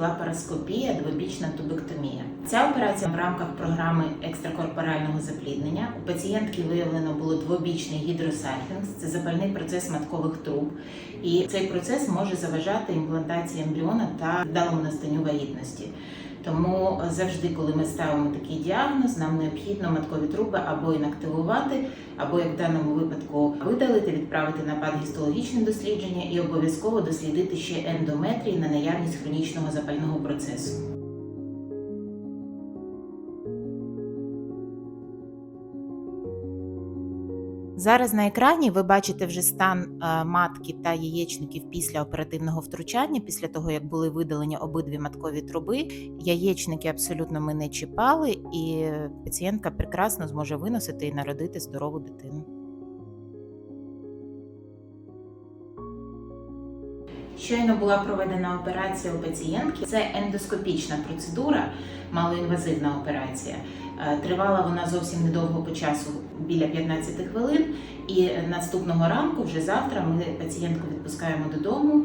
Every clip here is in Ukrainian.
лапароскопія, двобічна тубектомія. Ця операція в рамках програми екстракорпорального запліднення. У пацієнтки виявлено було двобічний гідросальфінг, це запальний процес маткових труб. І цей процес може заважати імплантації ембріона та вдалому настанню вагітності. Тому завжди, коли ми ставимо такий діагноз, нам необхідно маткові труби або інактивувати, або як в даному випадку видалити, відправити на пангістологічне дослідження і обов'язково дослідити ще ендометрії на наявність хронічного запального процесу. Зараз на екрані ви бачите вже стан е, матки та яєчників після оперативного втручання, після того як були видалені обидві маткові труби. Яєчники абсолютно ми не чіпали, і пацієнтка прекрасно зможе виносити і народити здорову дитину. Щойно була проведена операція у пацієнтки. Це ендоскопічна процедура, малоінвазивна операція. Е, Тривала вона зовсім недовго по часу, біля 15 хвилин. І наступного ранку, вже завтра, ми пацієнтку відпускаємо додому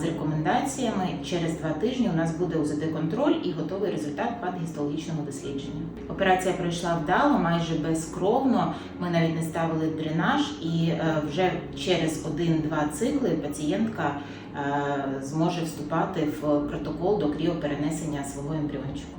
з рекомендаціями. Через два тижні у нас буде УЗД-контроль і готовий результат патгістологічного дослідження. Операція пройшла вдало, майже безкровно. Ми навіть не ставили дренаж, і е, вже через один-два цикли пацієнтка е, зможе вступати в протокол до кріоперенесення свого ембріончику.